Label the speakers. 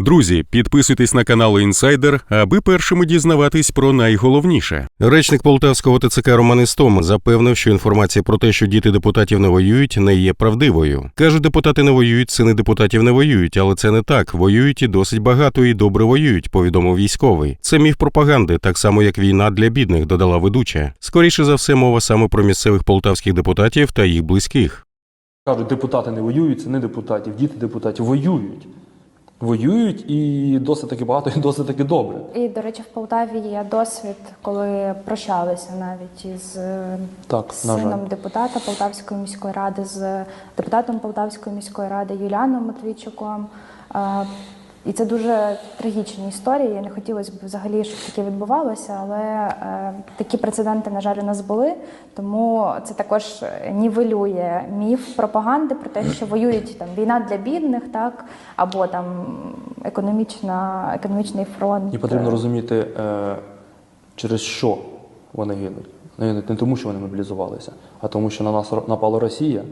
Speaker 1: Друзі, підписуйтесь на канал Інсайдер, аби першими дізнаватись про найголовніше. Речник полтавського ТЦК Роман Істом запевнив, що інформація про те, що діти депутатів не воюють, не є правдивою. каже, депутати не воюють, сини депутатів не воюють, але це не так. Воюють і досить багато і добре воюють. Повідомив військовий. Це міф пропаганди, так само як війна для бідних, додала ведуча. Скоріше за все, мова саме про місцевих полтавських депутатів та їх близьких.
Speaker 2: Кажуть, депутати не воюють, сини депутатів, діти депутатів воюють. Воюють і досить таки багато, і досить таки добре.
Speaker 3: І, до речі, в Полтаві є досвід, коли прощалися навіть із е,
Speaker 2: Так,
Speaker 3: сином депутата Полтавської міської ради, з депутатом Полтавської міської ради Юліаном Матвійчуком. Е, І це дуже трагічні історії. Не хотілося б взагалі, щоб таке відбувалося, але е, такі прецеденти, на жаль, у нас були. Тому це також нівелює міф пропаганди про те, що воюють там війна для бідних, так або там економічна, економічний фронт.
Speaker 2: І потрібно розуміти, е, через що вони гинуть. Вони гинуть не тому, що вони мобілізувалися, а тому, що на нас напала Росія.